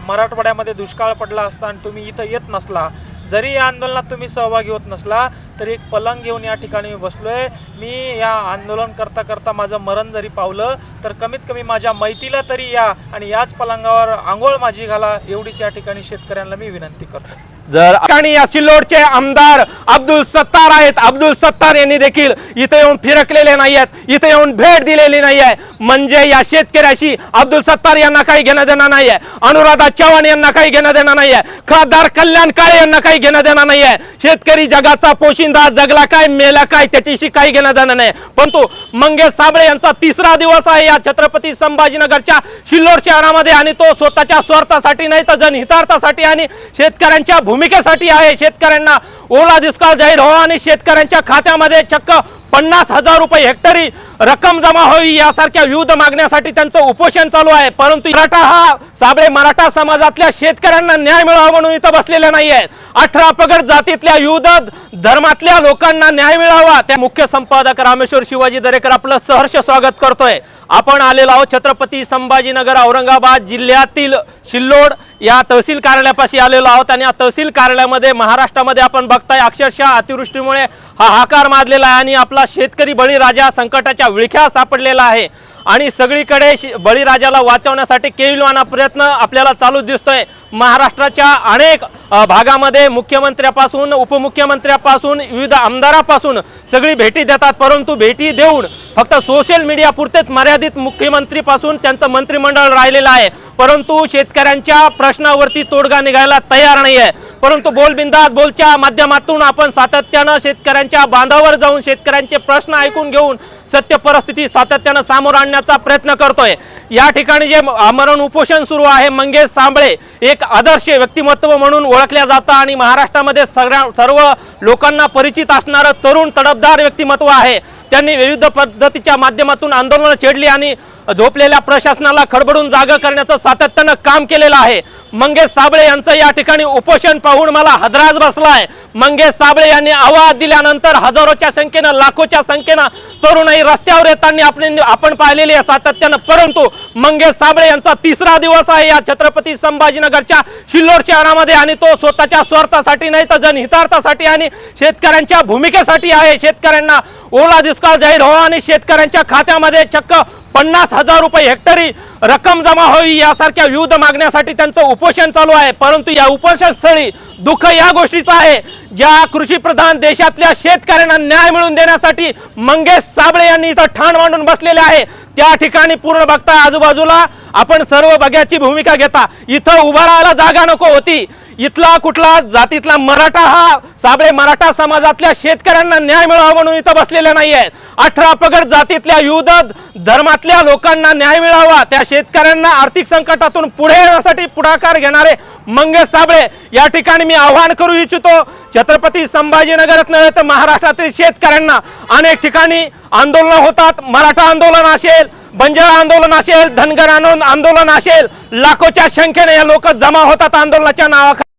मराठवाड्यामध्ये दुष्काळ पडला असता आणि तुम्ही इथं येत नसला जरी या आंदोलनात तुम्ही सहभागी होत नसला तरी एक पलंग घेऊन या ठिकाणी मी बसलोय. मी या आंदोलन करता करता माझं मरण जरी पावलं तर कमीत कमी माझ्या मैतीला तरी या आणि याच पलंगावर आंघोळ माझी घाला एवढीच या ठिकाणी शेतकऱ्यांना मी विनंती करतो. जर आणि या सिल्लोडचे आमदार अब्दुल सत्तार आहेत. अब्दुल सत्तार यांनी देखील इथे येऊन फिरकलेले नाही आहेत इथे येऊन भेट दिलेली नाही आहे म्हणजे या शेतकऱ्याशी अब्दुल सत्तार यांना काही घेणं देणं नाही आहे अनुराधा चव्हाण यांना काही घेणं देणं नाही आहे खासदार कल्याण काळे यांना काही घेणं देणं नाही शेतकरी जगाचा पोशिंदा जगला काय मेला काय त्याच्याशी काही घेणं देणं नाही. परंतु मंगेश साबळे यांचा तिसरा दिवस आहे या छत्रपती संभाजीनगरच्या शिल्लोर शहरामध्ये आणि तो स्वतःच्या स्वार्थासाठी नाही तर जनहितार्थासाठी आणि शेतकऱ्यांच्या भूमिकेसाठी आहे. शेतकऱ्यांना ओला दुष्काळ जाहीर व्हावा आणि शेतकऱ्यांच्या खात्यामध्ये चक्क पन्नास हजार रुपये हेक्टरी रक्कम जमा व्हावी यासारख्या विविध मागण्यासाठी त्यांचं उपोषण चालू आहे. परंतु मराठा हा साबळे मराठा समाजातल्या शेतकऱ्यांना न्याय मिळावा म्हणून इथं बसलेल्या नाही आहेत. अठरा पगड जातीतल्या विविध धर्मातल्या लोकांना न्याय मिळावा. त्या मुख्य संपादक रामेश्वर शिवाजी दरेकर आपलं सहर्ष स्वागत करतोय. आपण आलेलो आहोत छत्रपती संभाजीनगर औरंगाबाद जिल्ह्यातील शिल्लोड या तहसील कार्यालयापाशी आलेलो आहोत आणि या तहसील कार्यालयामध्ये महाराष्ट्रामध्ये आपण बघताय अक्षरशः अतिवृष्टीमुळे हाहाकार माजलेला आहे आणि आपला शेतकरी बळीराजा संकटाच्या विळख्या सापडलेला आहे. आणि सगळीकडे बळीराजाला वाचवण्यासाठी केविलवाना प्रयत्न आपल्याला चालू दिसतोय. महाराष्ट्राच्या अनेक भागामध्ये मुख्यमंत्र्यापासून उपमुख्यमंत्र्यापासून विविध आमदारापासून सगळी भेटी देतात. परंतु भेटी देऊन फक्त सोशल मीडिया पुरतेच मर्यादित मुख्यमंत्रीपासून त्यांचं मंत्रिमंडळ राहिलेलं आहे. परंतु शेतकऱ्यांच्या प्रश्नावरती तोडगा निघायला तयार नाही आहे परंतु बोलबिंदास बोलच्या माध्यमातून आपण सातत्यानं शेतकऱ्यांच्या बांधावर जाऊन शेतकऱ्यांचे प्रश्न ऐकून घेऊन सत्य परिस्थिती सातत्यानं सामोरं आणण्याचा प्रयत्न करतोय. या ठिकाणी जे आमरण उपोषण सुरू आहे मंगेश सांबळे एक आदर्श व्यक्तिमत्व म्हणून ओळखल्या जातं आणि महाराष्ट्रामध्ये सगळ्या सर्व लोकांना परिचित असणारं तरुण तडफदार व्यक्तिमत्व आहे. त्यांनी विविध पद्धतीच्या माध्यमातून आंदोलनं छेडली आणि झोपलेल्या प्रशासनाला खडबडून जागा करण्याचं सातत्यानं काम केलेलं आहे. मंगेश साबळे यांचं या ठिकाणी उपोषण पाहून मला हदराज बसलाय. मंगेश साबळे यांनी आवाज दिल्यानंतर हजारोच्या संख्येनं लाखोच्या संख्येनं तरुणाई रस्त्यावर येताना आपण आपण पाहिलेली आहे सातत्यानं. परंतु मंगेश साबळे यांचा तिसरा दिवस आहे या छत्रपती संभाजीनगरच्या शिल्लोड शहरामध्ये आणि तो स्वतःच्या स्वार्थासाठी नाही तर जनहितार्थासाठी आणि शेतकऱ्यांच्या भूमिकेसाठी आहे. शेतकऱ्यांना ओला दुष्काळ जाहीर व्हावा आणि शेतकऱ्यांच्या खात्यामध्ये चक्क पन्नास हजार रुपये हेक्टरी रक्कम जमा व्हावी यासारख्या विविध मागण्यासाठी त्यांचं उपोषण चालू आहे. परंतु या उपोषण स्थळी दुःख या गोष्टीचं आहे. ज्या कृषीप्रधान देशातल्या शेतकऱ्यांना न्याय मिळवून देण्यासाठी मंगेश साबळे यांनी इथं ठाण मांडून बसलेले आहे. त्या ठिकाणी पूर्ण बघता आजूबाजूला. आपण सर्व बघ्याची भूमिका घेता. इथं उभा राहायला जागा नको होती. इथला कुठला जातीतला मराठा हा साबळे मराठा समाजातल्या शेतकऱ्यांना न्याय मिळावा म्हणून इथं बसलेल्या नाही आहेत अठरा पगड जातीतल्या विविध धर्मातल्या लोकांना न्याय मिळावा त्या शेतकऱ्यांना आर्थिक संकटातून पुढे येण्यासाठी पुढाकार घेणारे मंगेश साबळे या ठिकाणी मी आवाहन करू इच्छितो छत्रपती संभाजीनगरात नव्हे तर महाराष्ट्रातील शेतकऱ्यांना अनेक ठिकाणी आंदोलनं होतात. मराठा आंदोलन असेल बंजारा आंदोलन असेल धनगर आंदोलन आंदोलन असेल लाखोच्या संख्येने या लोक जमा होतात आंदोलनाच्या नावाखाली.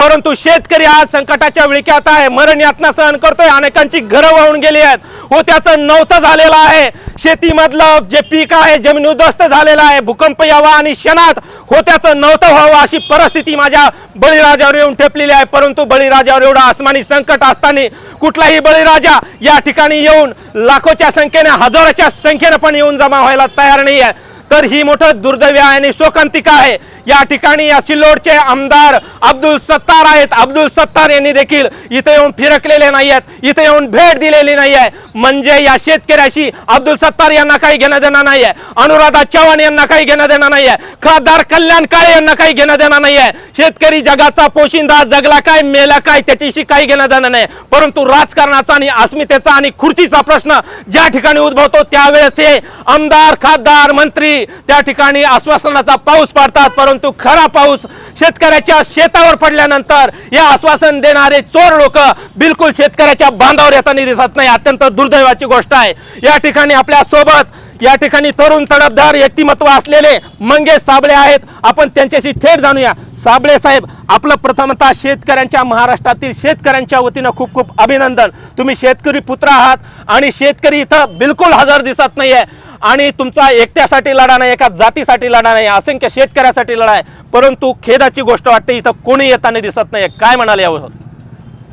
परंतु शेतकरी आज संकटाच्या विळख्यात आहे. मरण यातना सहन करतोय. अनेकांची घरं वाहून गेली आहेत. हो त्याचं नव्हतं झालेलं आहे. शेतीमधलं जे पीक आहे जमीन उद्ध्वस्त झालेलं आहे. भूकंप यावा आणि क्षणात हो त्याचं नव्हतं व्हावं अशी परिस्थिती माझ्या बळीराजावर येऊन ठेपलेली आहे. परंतु बळीराजावर एवढं आसमानी संकट असताना कुठलाही बळीराजा या ठिकाणी येऊन लाखोच्या संख्येने हजाराच्या संख्येने पण येऊन जमा व्हायला तयार नाही आहे तर ही मोठं दुर्दैवी आहे आणि शोकांतिका आहे. या ठिकाणी या सिल्लोडचे आमदार अब्दुल सत्तार आहेत. अब्दुल सत्तार यांनी देखील इथे येऊन फिरकलेले नाही आहेत इथे येऊन भेट दिलेली नाही आहे म्हणजे या शेतकऱ्याशी अब्दुल सत्तार यांना काही घेणं देणं नाही आहे अनुराधा चव्हाण यांना काही घेणं देणं नाही आहे खासदार कल्याण काळे यांना काही घेणं देणं नाही आहे शेतकरी जगाचा पोशिंदा जगला काय मेला काय त्याच्याशी काही घेणं देणं नाही. परंतु राजकारणाचा आणि अस्मितेचा आणि खुर्चीचा प्रश्न ज्या ठिकाणी उद्भवतो त्यावेळेस ते आमदार खासदार मंत्री त्या ठिकाणी आश्वासनाचा पाऊस पाडतात. परंतु परंतु खरा पाऊस शेतकऱ्याच्या शेतावर पडल्यानंतर या आश्वासन देणारे चोर लोक बिलकुल शेतकऱ्याच्या बांधावर येताना दिसत नाही. अत्यंत दुर्दैवाची गोष्ट आहे. या ठिकाणी आपल्यासोबत या ठिकाणी तरुण तडफदार व्यक्तिमत्व असलेले मंगेश साबळे आहेत. आपण त्यांच्याशी थेट जाणूया. साबळे साहेब आपलं प्रथमतः शेतकऱ्यांच्या महाराष्ट्रातील शेतकऱ्यांच्या वतीनं खूप खूप अभिनंदन. तुम्ही शेतकरी पुत्र आहात आणि शेतकरी इथं बिलकुल हजर दिसत नाहीये. आणि तुमचा एकट्यासाठी लढा नाही एका जातीसाठी लढा नाही असंख्य शेतकऱ्यासाठी लढा आहे. परंतु खेदाची गोष्ट वाटते इथं कोणी येताना दिसत नाही काय म्हणाले यावर?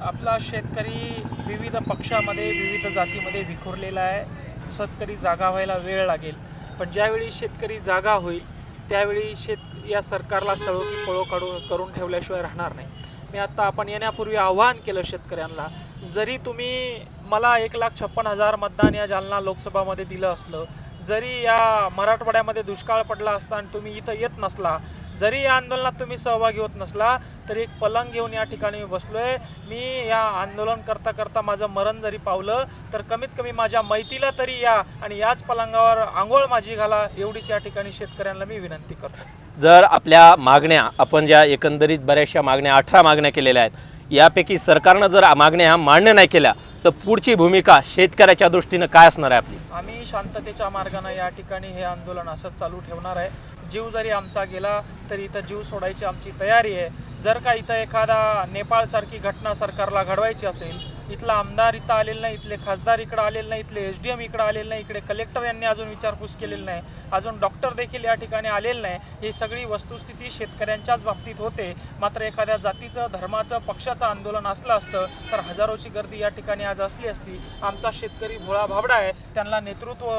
आपला शेतकरी विविध पक्षामध्ये विविध जातीमध्ये विखुरलेला आहे. शेतकरी जागा व्हायला वेळ लागेल. पण ज्यावेळी शेतकरी जागा होईल त्यावेळी शेत या सरकारला सळो की पळो काढू करून ठेवल्याशिवाय राहणार नाही. मी आत्ता आपण येण्यापूर्वी आव्हान केलं शेतकऱ्यांना जरी तुम्ही मला एक लाख छप्पन हजार मतदान या जालना लोकसभामध्ये दिलं असलं. जरी या मराठवाड्यामध्ये दुष्काळ पडला असता आणि तुम्ही इथं येत नसला जरी या आंदोलनात तुम्ही सहभागी होत नसला तरी एक पलंग घेऊन या ठिकाणी मी बसलो आहे मी या आंदोलन करता करता माझं मरण जरी पावलं तर कमीत कमी माझ्या मैतीला तरी या आणि याच पलंगावर आंघोळ माझी घाला एवढीच या ठिकाणी शेतकऱ्यांना मी विनंती करतो. जर आपल्या मागण्या आपण ज्या एकंदरीत बऱ्याचशा मागण्या अठरा मागण्या केलेल्या आहेत यापैकी सरकारनं जर मागण्या मान्य नाही केल्या तर पुढची भूमिका शेतकऱ्याच्या दृष्टीनं काय असणार आहे आपली? आम्ही शांततेच्या मार्गाने या ठिकाणी हे आंदोलन असंच चालू ठेवणार आहे. जीव जरी आमचा गेला तरी इथं जीव सोडायची आमची तयारी आहे. जर का इथं एखादा नेपाळसारखी घटना सरकारला घडवायची असेल इथला आमदार इथं आलेला नाही इथले खासदार इकडं आलेले नाही इथले एस डी एम इकडं आलेले नाही इकडे कलेक्टर यांनी अजून विचारपूस केलेली नाही अजून डॉक्टर देखील या ठिकाणी आलेले नाही ही सगळी वस्तुस्थिती शेतकऱ्यांच्याच बाबतीत होते. मात्र एखाद्या जातीचं धर्माचं पक्षाचं आंदोलन असलं असतं तर हजारोची गर्दी या ठिकाणी आज असली असती. आमचा शेतकरी भोळा भाबडा आहे. त्यांना नेतृत्व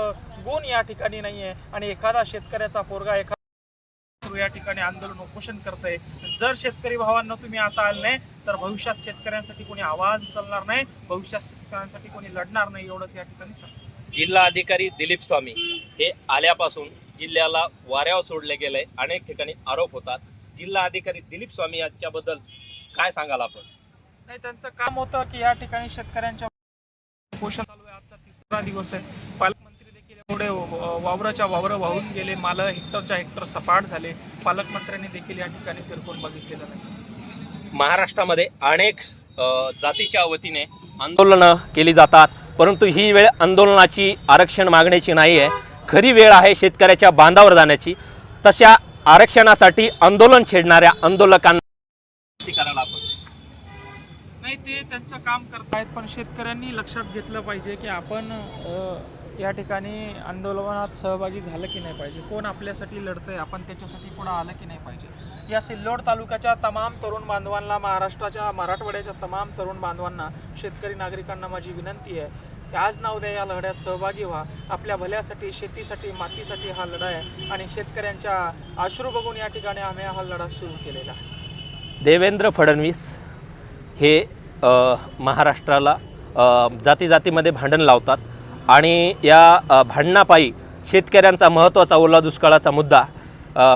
गुण या ठिकाणी नाही आहे आणि एखादा शेतकऱ्याचा पोरगा एखादा या ठिकाणी आंदोलन उपोषण करतंय. जर शेतकरी भावांना तुम्ही आता आले नाही तर भविष्यात शेतकऱ्यांसाठी कोणी आवाज उचलणार नाही. भविष्यात शेतकऱ्यांसाठी कोणी लढणार नाही एवढंच या ठिकाणी जिल्हा अधिकारी दिलीप स्वामी हे आल्यापासून जिल्ह्याला वाऱ्यावर सोडले गेले. अनेक ठिकाणी आरोप होतात. जिल्हा अधिकारी दिलीप स्वामी यांच्याबद्दल काय सांगाल आपण? नाही त्यांचं काम होतं की या ठिकाणी शेतकऱ्यांच्या पोषण चालू आहे. आजचा तिसरा दिवस आहे. पालकमंत्री देखील एवढे वावराच्या वावर वाहून गेले. माल हेक्टरच्या हेक्टर सपाट झाले. पालकमंत्र्यांनी देखील या ठिकाणी फिरकून बघितलेलं नाही. महाराष्ट्रामध्ये अनेक जातीच्या वतीने आंदोलनं केली जातात. परंतु ही वेळ आंदोलनाची आरक्षण मागण्याची नाही आहे खरी वेळ आहे शेतकऱ्याच्या बांधावर जाण्याची. तशा आरक्षणासाठी आंदोलन छेडणाऱ्या आंदोलकांना करायला आपण नाही ते त्यांचं काम करतायत पण शेतकऱ्यांनी लक्षात घेतलं पाहिजे की आपण या ठिकाणी आंदोलनात सहभागी झालं की नाही पाहिजे? कोण आपल्यासाठी लढतंय? आपण त्याच्यासाठी पुढं आलं की नाही पाहिजे? या सिल्लोड तालुक्याच्या तमाम तरुण बांधवांना महाराष्ट्राच्या मराठवाड्याच्या तमाम तरुण बांधवांना शेतकरी नागरिकांना माझी विनंती आहे की आज ना उद्या या लढ्यात सहभागी व्हा. आपल्या भल्यासाठी शेतीसाठी मातीसाठी हा लढा आहे आणि शेतकऱ्यांच्या अश्रू बघून या ठिकाणी आम्ही हा लढा सुरू केलेला आहे. देवेंद्र फडणवीस हे महाराष्ट्राला जाती जातीमध्ये भांडण लावतात. आणि या भांडणापायी शेतकऱ्यांचा महत्त्वाचा ओला दुष्काळाचा मुद्दा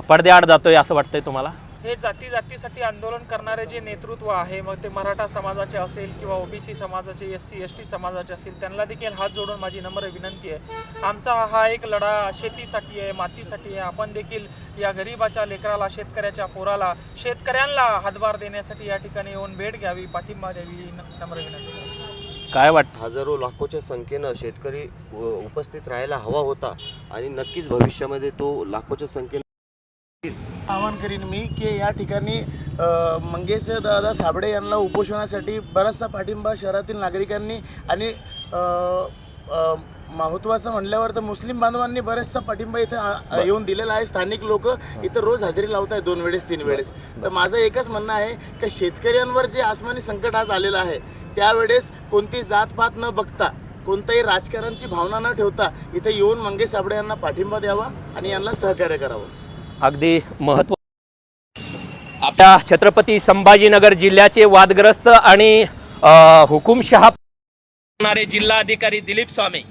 पडद्याआड जातो आहे असं वाटतं आहे तुम्हाला? हे जाती जातीसाठी आंदोलन करणारे जे नेतृत्व आहे मग ते मराठा समाजाचे असेल किंवा ओबीसी समाजाचे एस सी एस टी समाजाचे असेल त्यांना देखील हात जोडून माझी नम्र विनंती आहे आमचा हा एक लढा शेतीसाठी आहे मातीसाठी आहे आपण देखील या गरिबाच्या लेकराला शेतकऱ्याच्या पोराला शेतकऱ्यांना हातभार देण्यासाठी या ठिकाणी येऊन भेट घ्यावी पाठिंबा द्यावी ही नम्र विनंती. काय वाटतं हजारो लाखोच्या संख्येनं शेतकरी उपस्थित राहायला हवा होता आणि नक्कीच भविष्यामध्ये तो लाखोच्या संख्येनं आवाहन करीन मी की या ठिकाणी मंगेश दादा साबळे यांना उपोषणासाठी बराचसा पाठिंबा शहरातील नागरिकांनी आणि महत्त्वाचं म्हणल्यावर तर मुस्लिम बांधवांनी बरेचसा पाठिंबा इथे येऊन दिलेला आहे. स्थानिक लोक इथं रोज हजेरी लावत आहेत दोन वेळेस तीन वेळेस. तर माझं एकच म्हणणं आहे की शेतकऱ्यांवर जे आसमानी संकट आज आलेलं आहे त्यावेळेस कोणती जातपात न बघता कोणत्याही राजकारणची भावना न ठेवता इथे येऊन मंगेश साबळे यांना पाठिंबा द्यावा आणि यांना सहकार्य करावं. अगदी महत्त्व आपल्या छत्रपती संभाजीनगर जिल्ह्याचे वादग्रस्त आणि हुकुमशहा करणारे जिल्हाधिकारी दिलीप स्वामी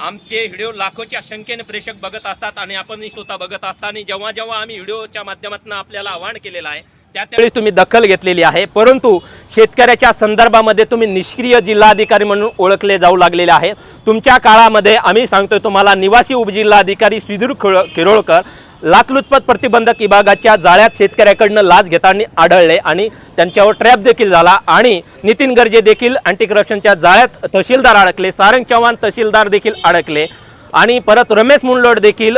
आमचे व्हिडिओ लाखोच्या संख्येने प्रेक्षक बघत असतात आणि आपणही स्वतः बघत असता आणि जेव्हा जेव्हा आम्ही व्हिडिओच्या माध्यमातून आपल्याला आवाहन केलेलं आहे त्या त्यावेळी तुम्ही दखल घेतलेली आहे. परंतु शेतकऱ्याच्या संदर्भामध्ये तुम्ही निष्क्रिय जिल्हाधिकारी म्हणून ओळखले जाऊ लागलेले आहे. तुमच्या काळामध्ये आम्ही सांगतोय तुम्हाला निवासी उपजिल्हाधिकारी श्रीधर खिरोळकर लाचलुचपत प्रतिबंधक विभागाच्या जाळ्यात शेतकऱ्याकडनं लाच घेताना आढळले आणि त्यांच्यावर ट्रॅप देखील झाला आणि नितीन गर्जे देखील अँटी करप्शनच्या जाळ्यात तहसीलदार अडकले. सारंग चव्हाण तहसीलदार देखील अडकले. आणि परत रमेश मुंडलोड देखील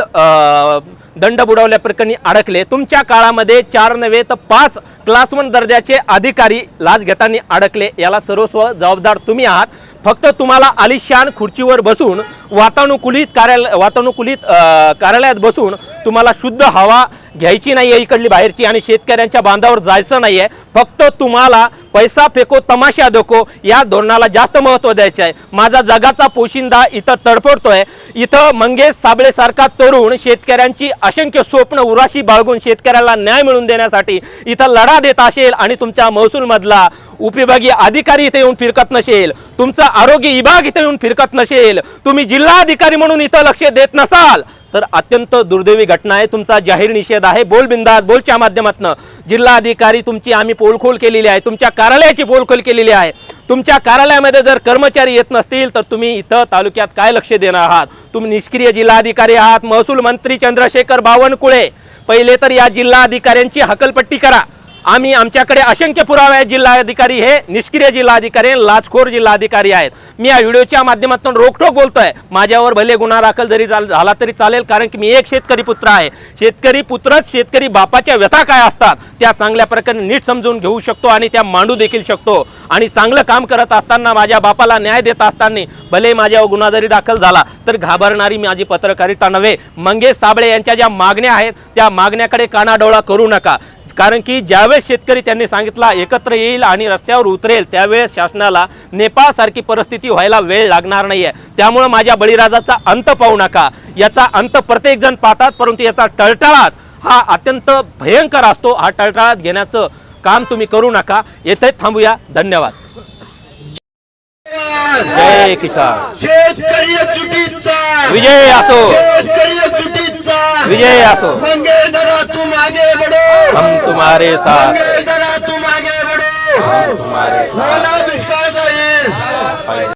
दंड बुडवल्याप्रकरणी अडकले. तुमच्या काळामध्ये चार नव्हे तर पाच क्लास वन दर्जाचे अधिकारी लाच घेताना अडकले. याला सर्वस्व जबाबदार तुम्ही आहात. फक्त तुम्हाला आलिशान खुर्चीवर बसून वातानुकूलित कार्यालय वातानुकूलित कार्यालयात बसून तुम्हाला शुद्ध हवा घ्यायची नाही आहे इकडली बाहेरची आणि शेतकऱ्यांच्या बांधावर जायचं नाही आहे फक्त तुम्हाला पैसा फेको तमाशा देखो या धोरणाला जास्त महत्त्व द्यायचं आहे माझा जगाचा पोशिंदा इथं तडफडतोय. इथं मंगेश साबळेसारखा तरुण शेतकऱ्यांची असंख्य स्वप्न उराशी बाळगून शेतकऱ्याला न्याय मिळवून देण्यासाठी इथं लढा देत असेल आणि तुमच्या महसूलमधला उपविभागीय अधिकारी इथे येऊन फिरकत नसेल. तुमचा आरोग्य विभाग इथे येऊन फिरकत नसेल. तुम्ही जिल्हाधिकारी म्हणून इथं लक्ष देत नसाल तर अत्यंत दुर्दैवी घटना आहे. तुमचा जाहीर निषेध आहे. बोल बिंदास बोलच्या माध्यमातून. जिल्हा अधिकारी तुमची आम्ही पोलखोल केलेली आहे. तुमच्या कार्यालयाची पोलखोल केलेली आहे. तुमच्या कार्यालयामध्ये जर कर्मचारी येत नसतील तर तुम्ही इथं तालुक्यात काय लक्ष देणार आहात? तुम्ही निष्क्रिय जिल्हाधिकारी आहात. महसूल मंत्री चंद्रशेखर बावनकुळे. पहिले तर या जिल्हाधिकाऱ्यांची हकलपट्टी करा. आम्ही आमच्याकडे असंख्य पुरावे आहेत. जिल्हाधिकारी हे निष्क्रिय जिल्हाधिकारी आणि लाचखोर जिल्हाधिकारी आहेत. मी या व्हिडिओच्या माध्यमातून रोखठोक बोलतोय. माझ्यावर भले गुन्हा दाखल जरी झाला तरी चालेल कारण की मी एक शेतकरी पुत्र आहे. शेतकरी पुत्रच शेतकरी बापाच्या व्यथा काय असतात त्या चांगल्या प्रकारे नीट समजून घेऊ शकतो आणि त्या मांडू देखील शकतो. आणि चांगलं काम करत असताना माझ्या बापाला न्याय देत असताना भले माझ्यावर गुन्हा जरी दाखल झाला तर घाबरणारी माझी पत्रकारिता नव्हे. मंगेश साबळे यांच्या ज्या मागण्या आहेत त्या मागण्याकडे कानाडोळा करू नका. कारण की ज्यावेळेस शेतकरी त्यांनी सांगितला एकत्र येईल आणि रस्त्यावर उतरेल त्यावेळेस शासनाला नेपाळसारखी परिस्थिती व्हायला वेळ लागणार नाहीये. त्यामुळं माझ्या बळीराजाचा अंत पाहू नका. याचा अंत प्रत्येकजण पाहतात परंतु याचा टळटळाट हा अत्यंत भयंकर असतो. हा टळटळाट घेण्याचं काम तुम्ही करू नका. येथे थांबूया. धन्यवाद. जय किसान. विजय असो. विजय असो. तुम आगे बढ़ो हम तुम्हारे साथ. तुम आगे बढ़ो तुम्हारे मला दुष्काळ जाईल